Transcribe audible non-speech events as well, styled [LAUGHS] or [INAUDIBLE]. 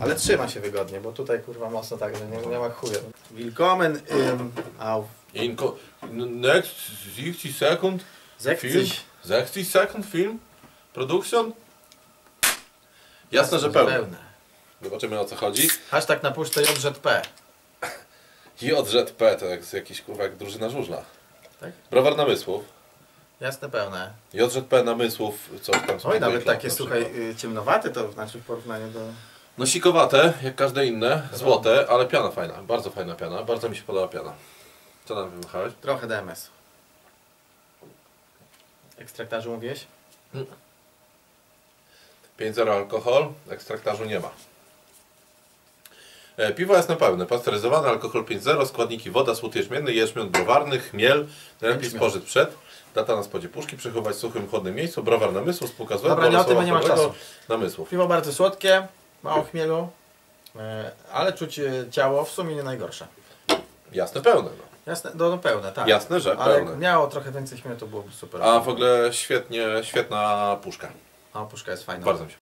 Ale trzyma się wygodnie, bo tutaj kurwa mocno tak, że nie, nie ma chuja. Willkommen im In ko- next 60 second film. 60. 60 second film? Production? Jasne, że pełne. Zobaczymy o co chodzi. Hashtag na puszce JZP. [LAUGHS] JZP to jak jakiś kurwa jak drużyna żużla. Tak? Browar namysłów. Jasne pełne. JZP namysłów, coś tam. Oj, nawet takie, na słuchaj, y, ciemnowate to znaczy w porównaniu do... No sikowate, jak każde inne, złote, ale piana fajna, bardzo fajna piana, bardzo mi się podoba piana. Co nam wymuchałeś? Trochę DMS. Ekstraktarzu mówiłeś? 5,0 alkohol, ekstraktarzu nie ma. E, Piwo jest na pełne, pasteryzowane, alkohol 5,0, składniki woda, słód jęczmienny, jęczmiąt browarny, chmiel, najlepiej spożyć przed, data na spodzie puszki, przechowywać w suchym, chłodnym miejscu, browar namysłu, spółka złego, Dobra, nie o tym, nie ma czasu. namysłów. Piwo bardzo słodkie, mało chmielu, e, ale czuć e, ciało w sumie nie najgorsze. Jasne, pełne. No. Jasne, no, no pełne, tak. Jasne, że Ale pełne. jak miało trochę więcej chmielu, to byłoby super. A w ogóle świetnie, świetna puszka. No, puszka jest fajna. Bardzo mi się